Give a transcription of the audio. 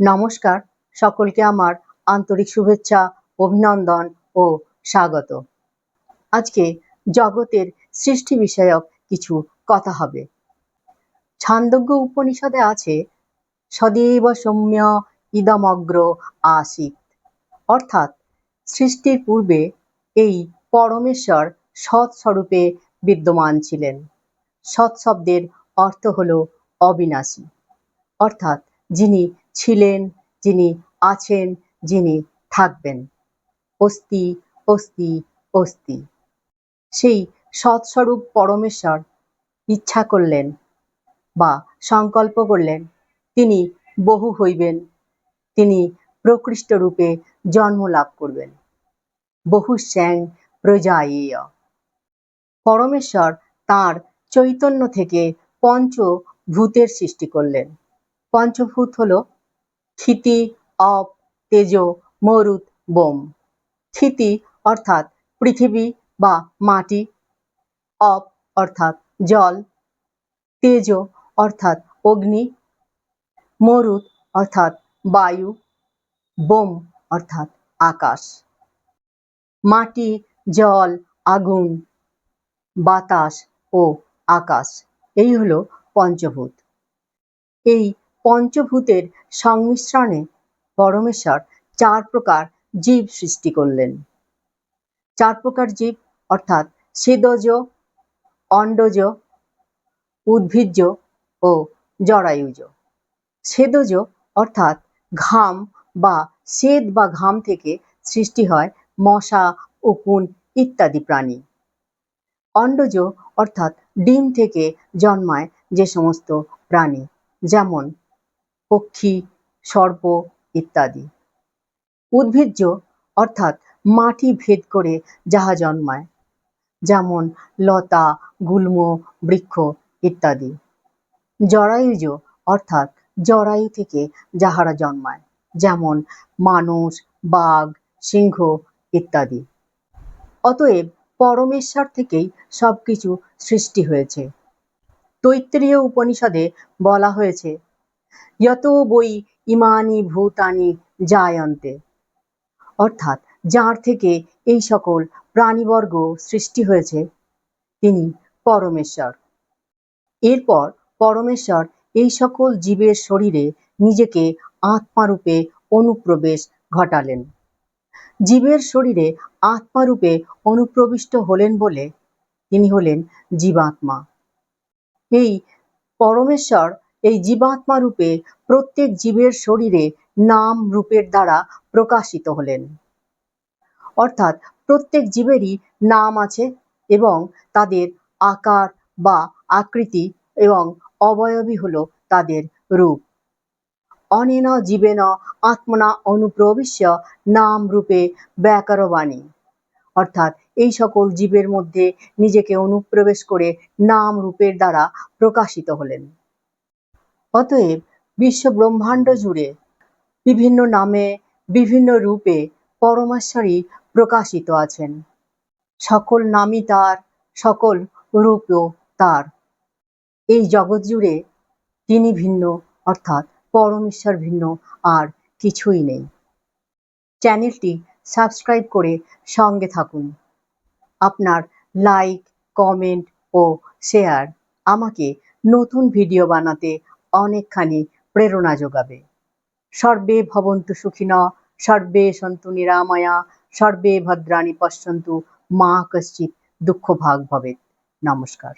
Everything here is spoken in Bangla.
নমস্কার, সকলকে আমার আন্তরিক শুভেচ্ছা, অভিনন্দন ও স্বাগত। আজকে জগতের সৃষ্টি বিষয়ক কিছু কথা হবে। ছান্দজ্ঞ উপনিষদে আছে, সদৈব সৌম্য ইদমগ্র আসিত। অর্থাৎ, সৃষ্টির পূর্বে এই পরমেশ্বর সৎ স্বরূপে বিদ্যমান ছিলেন। সৎ শব্দের অর্থ হল অবিনাশী। অর্থাৎ, যিনি ছিলেন যিনি, আছেন যিনি, থাকবেন। অস্তি অস্তি অস্তি সেই সৎস্বরূপ পরমেশ্বর ইচ্ছা করলেন বা সংকল্প করলেন, তিনি বহু হইবেন। তিনি প্রকৃষ্ট রূপে জন্ম লাভ করবেন। বহু শ্যাং প্রজায়েয়। পরমেশ্বর তার চৈতন্য থেকে পঞ্চ ভূতের সৃষ্টি করলেন। পঞ্চভূত হল ক্ষিতি অপ তেজ মরুত বোম। ক্ষিতি অর্থাৎ পৃথিবী বা মাটি, অপ অর্থাৎ জল, তেজ অর্থাৎ অগ্নি মরুত অর্থাৎ বায়ু, বোম অর্থাৎ আকাশ। মাটি, জল, আগুন, বাতাস ও আকাশ, এই হলো পঞ্চভূত। এই পঞ্চভূতের সংমিশ্রণে পরমেশ্বর চার প্রকার জীব সৃষ্টি করলেন। চার প্রকার জীব, অর্থাৎ সেদজ, অন্ডজ, উদ্ভিজ্জ ও জরায়ুজ। সেদজ অর্থাৎ ঘাম বা সেদ বা ঘাম থেকে সৃষ্টি হয় মশা, উকুন ইত্যাদি প্রাণী। অন্ডজ অর্থাৎ ডিম থেকে জন্মায় যে সমস্ত প্রাণী, যেমন পক্ষী, সর্প ইত্যাদি। উদ্ভিজ্জ অর্থাৎ মাটি ভেদ করে যাহা জন্মায়, যেমন লতা, গুল্ম, বৃক্ষ ইত্যাদি। জরায়ুজ অর্থাৎ জরায়ু থেকে যাহারা জন্মায়, যেমন মানুষ বাঘ, সিংহ ইত্যাদি। অতএব পরমেশ্বর থেকেই সবকিছু সৃষ্টি হয়েছে। তৈত্রীয় উপনিষদে বলা হয়েছে যত বই ইমানি ভূতানি জায়ন্তে। অর্থাৎ যার থেকে এই সকল প্রাণীবর্গ সৃষ্টি হয়েছে, তিনি পরমেশ্বর। এরপর পরমেশ্বর এই সকল জীবের শরীরে নিজেকে আত্মারূপে অনুপ্রবেশ ঘটালেন। জীবের শরীরে আত্মারূপে অনুপ্রবিষ্ট হলেন বলে তিনি হলেন জীবাত্মা। এই পরমেশ্বর এই জীবাত্মা রূপে প্রত্যেক জীবের শরীরে নাম রূপের দ্বারা প্রকাশিত হলেন। অর্থাৎ প্রত্যেক জীবেরই নাম আছে এবং তাদের আকার বা আকৃতি এবং অবয়বই হলো তাদের রূপ। অনেন জীবেন আত্মনা অনুপ্রবিশ্য নাম রূপে ব্যাকারবাণী। অর্থাৎ এই সকল জীবের মধ্যে নিজেকে অনুপ্রবেশ করে নাম রূপের দ্বারা প্রকাশিত হলেন। অতএব বিশ্ব ব্রহ্মাণ্ড জুড়ে বিভিন্ন নামে, বিভিন্ন রূপে পরমেশ্বরই প্রকাশিত আছেন। সকল নামই তার, সকল রূপও তার। এই জগৎ জুড়ে তিনি ভিন্ন, অর্থাৎ পরমেশ্বর ভিন্ন আর কিছুই নেই। চ্যানেলটি সাবস্ক্রাইব করে সঙ্গে থাকুন। আপনার লাইক, কমেন্ট ও শেয়ার আমাকে নতুন ভিডিও বানাতে অনেকখানি প্রেরণা যোগাবে। সর্বে ভবন্তু সুখিন, সর্বে সন্তু নিরাময়া, সর্বে ভদ্রাণী পশ্যন্তু মা কশ্চিৎ দুঃখ ভাগ ভবে নমস্কার।